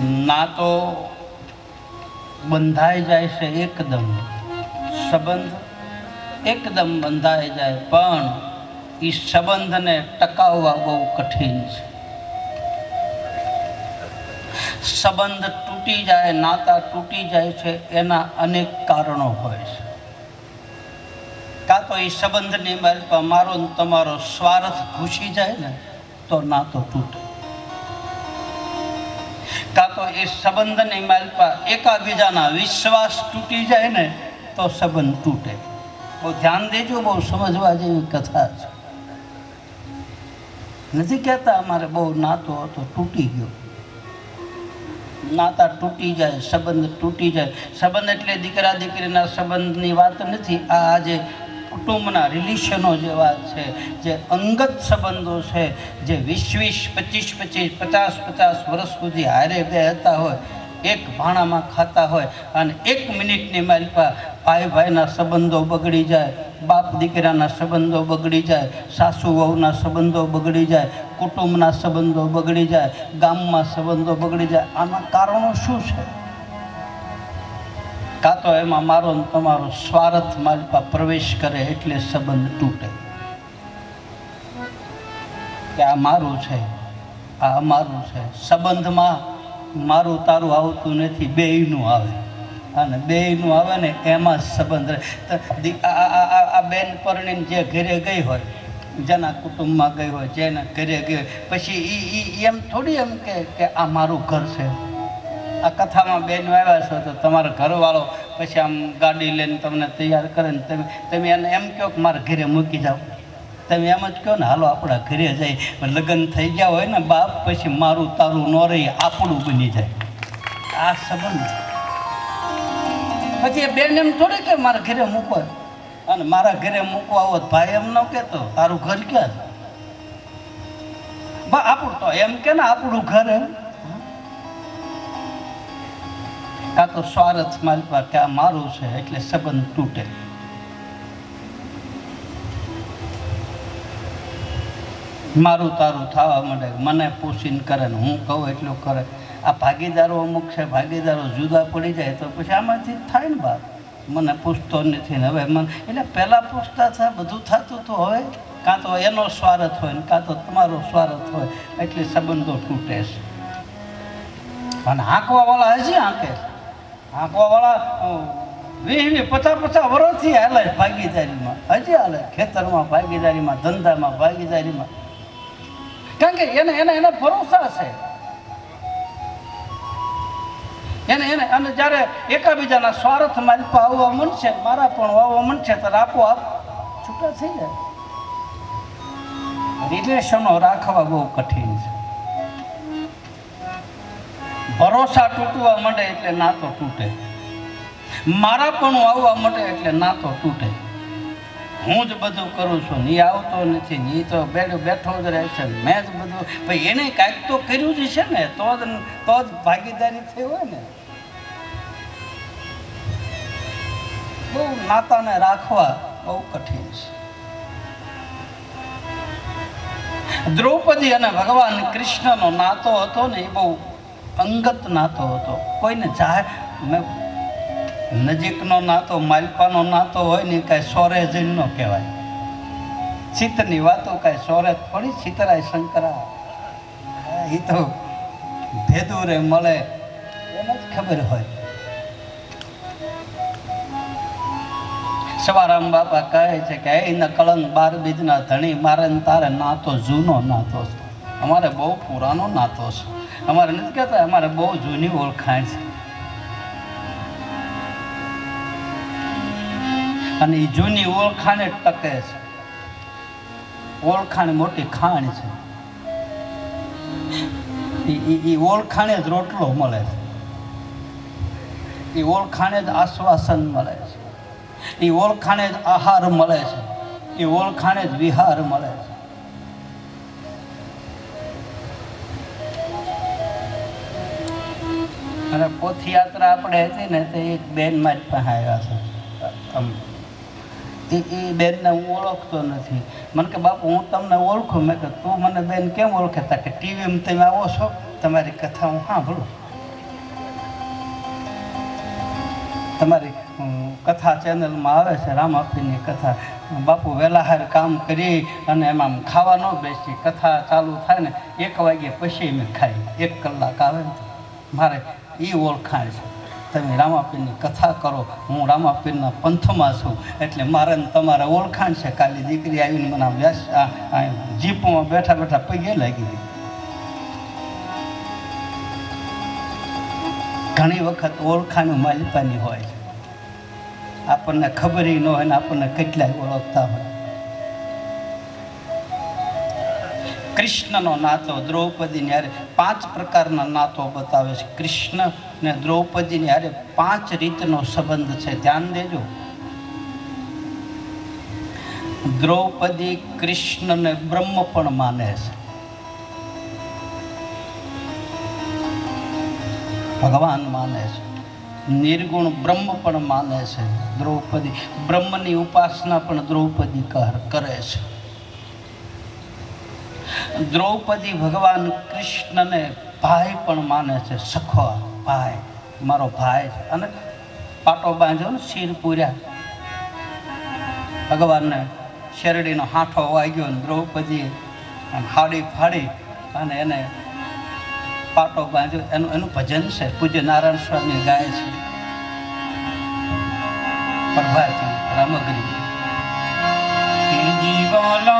ના તો બંધાઈ જાય છે એકદમ. સંબંધ એકદમ બંધાઈ જાય, પણ એ સંબંધને ટકાવવા બહુ કઠિન છે. સંબંધ તૂટી જાય, નાતા તૂટી જાય છે, એના અનેક કારણો હોય છે. કાં તો એ સંબંધની મારી તમારો સ્વાર્થ ઘૂસી જાય ને, તો નાતો તૂટે. કાં તો એ સંબંધની માલપા એકાબીજાના વિશ્વાસ તૂટી જાય ને, તો સંબંધ તૂટે. બહુ ધ્યાન દેજો, બહુ સમજવા જેવી કથા છે. નથી કહેતા અમારે બહુ નાતો હતો, તૂટી ગયો. નાતા તૂટી જાય, સંબંધ તૂટી જાય. સંબંધ એટલે દીકરા દીકરીના સંબંધની વાત નથી. આ આજે કુટુંબના રિલેશનો જેવા છે, જે અંગત સંબંધો છે, જે વીસ વીસ પચીસ પચીસ પચાસ પચાસ વર્ષ સુધી હારે બે હતા હોય, એક ભાણામાં ખાતા હોય અને એક મિનિટની માલિકા ભાઈ ભાઈના સંબંધો બગડી જાય બાપ દીકરાના સંબંધો બગડી જાય સાસુ વહુના સંબંધો બગડી જાય, કુટુંબના સંબંધો બગડી જાય, ગામમાં સંબંધો બગડી જાય. આના કારણો શું છે? કાં તો એમાં મારો તમારો સ્વાર્થ મારી પાસે પ્રવેશ કરે એટલે સંબંધ તૂટે. કે આ મારું છે, આ અમારું છે. સંબંધમાં મારું તારું આવતું નથી, બેયનું આવે. અને બેયનું આવે ને એમાં સંબંધ રહે. આ- બેન પરણીને જે ઘરે ગઈ હોય, જેના કુટુંબમાં ગઈ હોય, જેના ઘરે ગઈ હોય, પછી એ એમ થોડી એમ કે આ મારું ઘર છે. આ કથામાં બેન આવ્યા છો તો તમારો ઘરવાળો પછી આમ ગાડી લઈને તમને તૈયાર કરે ને તમે તમે એને એમ કહો કે મારા ઘરે મૂકી જાઓ. તમે એમ જ કહો ને, હાલો, આપણા ઘરે જાય લગ્ન થઈ ગયા હોય ને બાપ, પછી મારું તારું ન રહી, આપણું બની જાય. આ સંબંધ. પછી એ બેન એમ થોડી કે મારા ઘરે મૂકો અને મારા ઘરે મૂકવા આવો ભાઈ એમ ન કહેતો, તારું ઘર ક્યાં આપણું તો એમ કે ને, આપણું ઘર એમ કાં તો સ્વાર્થ પાસે કે આ મારું છે એટલે સંબંધ તૂટે મારું તારું થવા માંડે, મને પૂછીને કરે ને હું કહું એટલું કરે. આ ભાગીદારો અમુક છે, ભાગીદારો જુદા પડી જાય તો પછી આમાંથી થાય ને બાપ. મને પૂછતો નથી ને હવે મને એટલે પહેલાં પૂછતા હતા બધું થતું તો હવે કાં તો એનો સ્વાર્થ હોય ને કાં તો તમારો સ્વાર્થ હોય. એટલે સંબંધો તૂટે છે. અને હાંકવાવાળા હજી હાંકે. હાંકવાવાળા વીસ વીસ પચાસ પચાસ વર્ષથી હાલે ભાગીદારીમાં. હજી હાલે ખેતરમાં ભાગીદારીમાં, ધંધામાં ભાગીદારીમાં. કારણ કે એને એને એને ભરોસા છે. એને એને, અને જ્યારે એકાબીજાના સ્વાર્થ મારી પાસે આવવા છે મારા પણ વાવવા મળશે તો આપોઆપ છૂટા થઈ જાય. રિલેશનો રાખવા બહુ કઠિન છે. ભરોસા તૂટવા માંડે એટલે નાતો તૂટે. મારા પણ આવવા માંડે એટલે નાતો તૂટે. હું જ બધું કરું છું નહીં આવતો નથી નહીં તો બેડ બેઠો જ રહે છે, મેં જ બધું ભાઈ એને કાંઈક તો કર્યું જ છે ને, તો જ તો જ ભાગીદારી થઈ હોય ને. બહુ નાતાને રાખવા બહુ કઠિન છે. દ્રૌપદી અને ભગવાન કૃષ્ણનો નાતો હતો ને, એ બહુ અંગત નાતો હતો. કોઈને જાહેર મેં નજીકનો નાતો, માલપાનો નાતો હોય ને કાંઈ સોરે જઈને કહેવાય. ચિત્તની વાતો કાંઈ સોરે, થોડી ચિતરાય શંકરા. એ તો ભેદુરે મળે એને જ ખબર હોય. સવારામ બાપા કહે છે કે એ ન કળંક બાર બીજના ધણી, મારે તારે નાતો જૂનો નાતો છે. અમારે બહુ પુરાનો નાતો છે. અમારે નથી કહેતા, અમારે બહુ જૂની ઓળખાણ છે. અને એ જૂની ઓળખાણ જ ટકે છે. ઓળખાણ મોટી ખાણ છે. એ ઓળખાણે જ રોટલો મળે છે. એ ઓળખાણે જ આશ્વાસન મળે છે. એ ઓળખાણે જ આહાર મળે છે. એ ઓળખાણે જ વિહાર મળે છે. અને પોથયાત્રા આપણે હતી ને તે એક બેનમાં જ પાસે આવ્યા છે એ એ બેનને હું ઓળખતો નથી. મને કે, બાપુ, હું તમને ઓળખું. મેં કે, તું મને બેન કેમ ઓળખતા કે, ટીવીમાં તમે આવો છો. તમારી કથા હું સાંભળું. તમારી કથા ચેનલમાં આવે છે, રામાપીની કથા. બાપુ વેલાહાર કામ કરી અને એમાં ખાવા ન બેસી. કથા ચાલુ થાય ને, એક વાગ્યે પછી મેં ખાઈ. એક કલાક આવે મારે એ ઓળખાણ છે. તમે રામાપીરની કથા કરો, હું રામાપીરના પંથમાં છું. એટલે મારે તમારા ઓળખાણ છે કાલી દીકરી આવીને મને વ્યાસ જીપમાં બેઠા બેઠા પગે લાગી ગઈ. ઘણી વખત ઓળખાણ માલિપાની હોય આપણને ખબર ન હોય ને આપણને કેટલાય ઓળખતા હોય. કૃષ્ણનો નાતો દ્રૌપદીની હારે પાંચ પ્રકારના નાતો બતાવે છે. કૃષ્ણ ને દ્રૌપદીની હારે પાંચ રીતનો સંબંધ છે. ધ્યાન દેજો. દ્રૌપદી કૃષ્ણને બ્રહ્મ પણ માને છે. ભગવાન માને છે. નિર્ગુણ બ્રહ્મ પણ માને છે દ્રૌપદી. બ્રહ્મની ઉપાસના પણ દ્રૌપદી કર- કરે છે. દ્રૌપદી ભગવાન કૃષ્ણને ભાઈ પણ માને છે, સખો ભાઈ, મારો ભાઈ છે. અને પાટો બાંધ્યો ને, શીર પૂર્યા. ભગવાનને શેરડીનો હાંઠો વાગ્યો ને, દ્રૌપદીએ હાડી ફાડી અને એને પાટો બાંધ્યો. એનું એનું ભજન છે, પૂજ્ય નારાયણ સ્વામી ગાય છે. પ્રભાતી રામગરી. જીવલો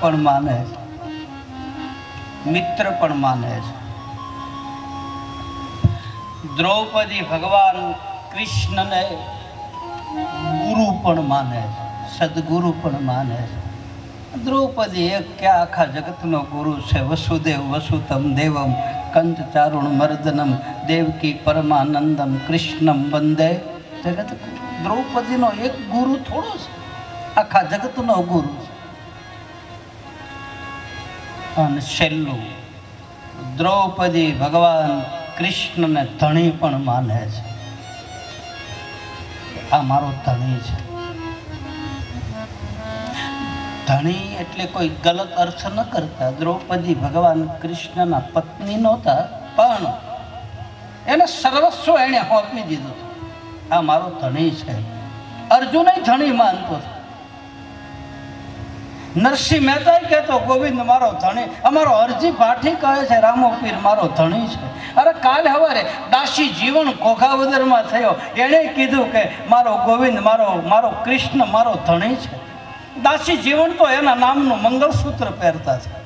પણ માને છે. મિત્ર પણ માને છે. દ્રૌપદી ભગવાન કૃષ્ણને ગુરુ પણ માને છે. સદગુરુ પણ માને છે. દ્રૌપદી એક ક્યાં આખા જગતનો ગુરુ છે. વસુદેવ વસુતમ દેવમ કંચ ચારુણ મર્દનમ દેવકી પરમાનંદમ કૃષ્ણમ વંદે. જગત દ્રૌપદીનો એક ગુરુ થોડો છે. આખા જગતનો ગુરુ. અને છેલ્લું. દ્રૌપદી ભગવાન કૃષ્ણને ધણી પણ માને છે. આ મારો ધણી છે. ધણી એટલે કોઈ ગલત અર્થ ન કરતા. દ્રૌપદી ભગવાન કૃષ્ણના પત્ની નહોતા, પણ એને સર્વસ્વ એણે સોંપી દીધું. આ મારો ધણી છે. અર્જુનય ધણી માનતો હતો. નરસિંહ મહેતા કહેતો, ગોવિંદ, મારો ધણી. અમારો અરજી પાઠી કહે છે, રામો પીર, મારો ધણી છે. અરે કાલ હવારે દાસી જીવન કોખાવદરમાં થયો. એણે કીધું કે, મારો ગોવિંદ, મારો મારો કૃષ્ણ, મારો ધણી છે. દાસી જીવન તો એના નામનું મંગળસૂત્ર પહેરતા છે.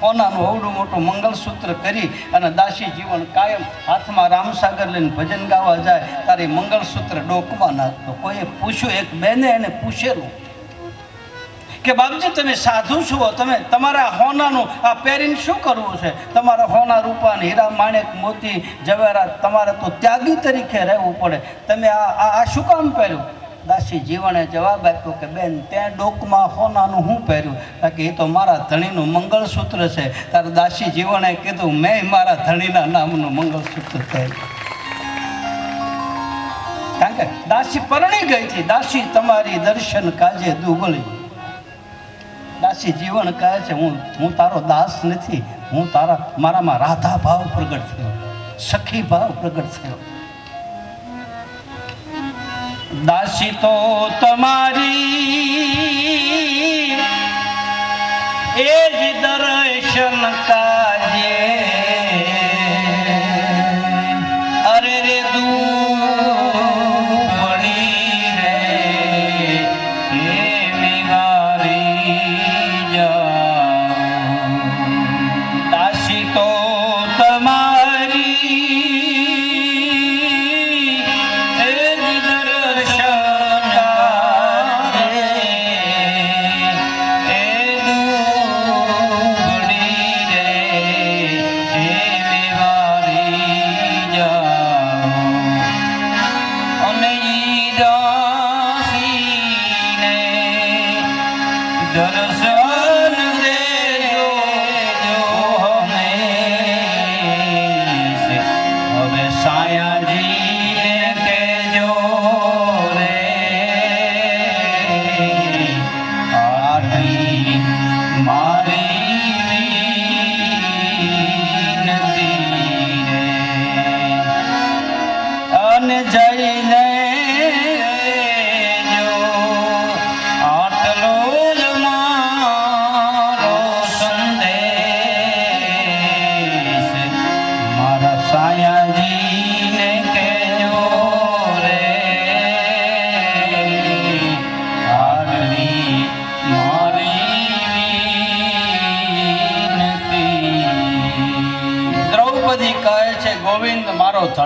કોનાનું અવડું મોટું મંગળસૂત્ર કરી અને દાસી જીવન કાયમ હાથમાં રામસાગર લઈને ભજન ગાવા જાય. તારી મંગળસૂત્ર ડોકવા નાખતો. કોઈએ પૂછ્યું? એક બેને એને પૂછેલું. કે બાપજી તમે સાધુ છો, તમે તમારા હોનાનું, આ પહેરીને શું કરવું છે? તમારા હોના રૂપાને હીરા માણેક મોતી જવેરાત તમારે તો ત્યાગી તરીકે રહેવું પડે. તમે આ આ શું કામ પહેર્યું? દાસી જીવણે જવાબ આપ્યો કે, બેન, ત્યાં ડોકમાં હોનાનું હું પહેર્યું? બાકી એ તો મારા ધણીનું મંગળસૂત્ર છે. તારે દાસી જીવણે કીધું, મેં મારા ધણીના નામનું મંગળસૂત્ર પહેર્યું. કારણ કે દાસી પરણી ગઈ હતી. દાસી તમારી દર્શન કાજે દુબળી. દાસી જીવન કહે છે, હું હું તારો દાસ નથી, હું તારા મારામાં રાધા ભાવ પ્રગટ થયો, સખી ભાવ પ્રગટ થયો. દાસી તો તમારી એ જ દર્શન કાજે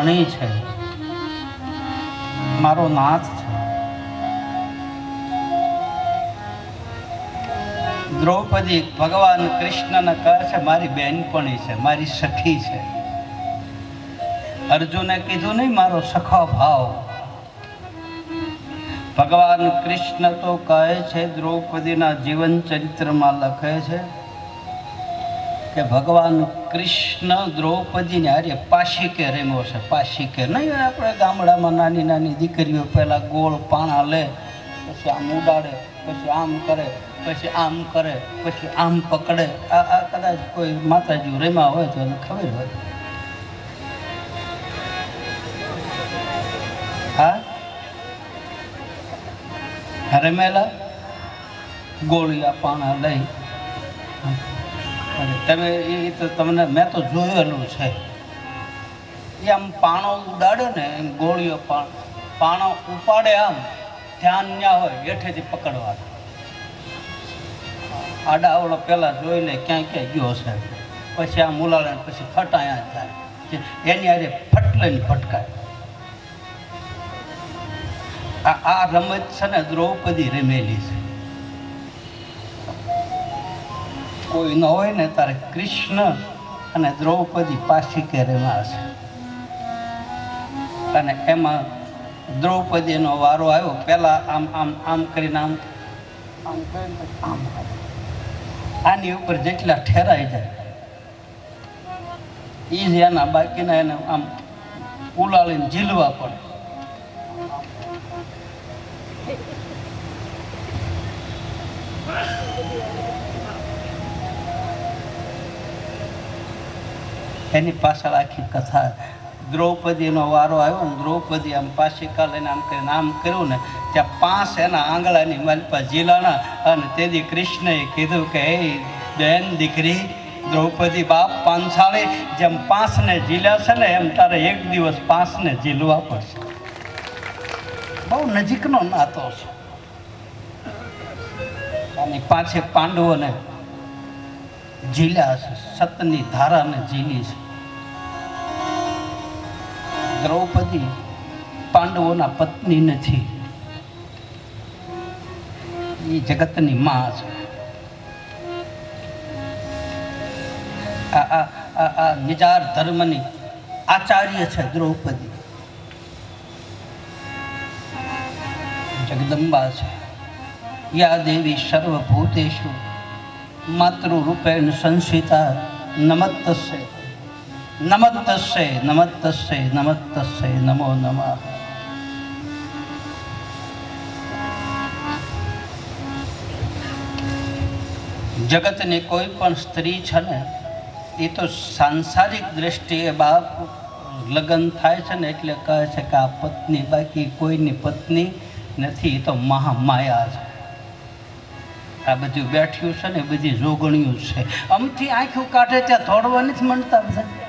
ધણી છે. મારો નાથ છે. દ્રૌપદી, ભગવાન કૃષ્ણને કહે છે, મારી બહેનપણી છે, મારી સખી છે. અર્જુને કીધું નહીં, મારો સખો ભાવ. ભગવાન કૃષ્ણ તો કહે છે, દ્રૌપદીના જીવન ચરિત્રમાં લખે છે કે ભગવાન કૃષ્ણ દ્રૌપદીને હારે પાશિકે રમ્યો છે, પાશિકે. નહીં આપણે ગામડામાં નાની નાની દીકરીઓ પહેલાં ગોળ પાણા લે, પછી આમ ઉડાડે, પછી આમ કરે, પછી આમ કરે, પછી આમ પકડે. આ આ કદાચ કોઈ માતાજી રેમા હોય તો એને ખબર હોય. હા? રમેલા? ગોળિયા પાણા લઈ. તમે એ તો તમને, મેં તો જોયેલું છે. એ આમ પાણો ઉડાડે ને, એમ ગોળીઓ પાણ પાણો ઉપાડે આમ, ધ્યાન ન્યા હોય, હેઠેથી પકડવા. આડા આવડો પહેલાં જોઈ લે ક્યાંય ક્યાંય ગયો છે. પછી આમ ઉલાડે પછી ફટાયા થાય. એની આજે ફટ લઈને ફટકાય આ રમત છે ને, દ્રૌપદી રમેલી છે. કોઈ ન હોય ને, તારે કૃષ્ણ અને દ્રૌપદી પાછી કે હશે. અને એમાં દ્રૌપદીનો વારો આવ્યો. પહેલાં આમ આમ આમ કરીને આમ આમ કરીને આમ આની ઉપર જેટલા ઠેરાઈ જાય એ જ એના બાકીના એને આમ ઉલાળીને ઝીલવા પડે. એની પાછળ આખી કથા. દ્રૌપદીનો વારો આવ્યો ને દ્રૌપદી આમ પાસિકા લઈને આમ કરીને આમ કર્યું ને, ત્યાં પાંચ એના આંગળાની માલપા જીલાના અને તેથી કૃષ્ણએ કીધું કે, હે બેન દીકરી, દ્રૌપદી બાપ પાંચાળી, જેમ પાંચને જીલ્યા છે ને, એમ તારે એક દિવસ પાંચને ઝીલવા પડશે. બહુ નજીકનો નાતો છે. અને પાછે પાંડવોને ઝીલ્યા છે, સતની ધારાને ઝીલી છે. દ્રૌપદી પાંડવોના પત્ની નથી. એ જગતની માં છે. આ આ નિજાર ધર્મની આચાર્ય છે દ્રૌપદી. જગદંબા છે. યા દેવી સર્વભૂતેષુ. માતૃરૂપેણ સંસિતા નમત્તસ્ય. નમત્તસ્ય નમત્તસ્ય નમત્તસ્ય, નમો નમઃ. જગતની કોઈ પણ સ્ત્રી છે ને, એ તો સાંસારિક દ્રષ્ટિએ બાપ લગ્ન થાય છે ને, એટલે કહે છે કે આ પત્ની બાકી કોઈની પત્ની નથી, એ તો મહામાયા છે. આ બધું બેઠ્યું છે ને, બધી જોગણ્યું છે. આમથી આંખું કાઢે ત્યાં થોડવા નથી મળતા બધા.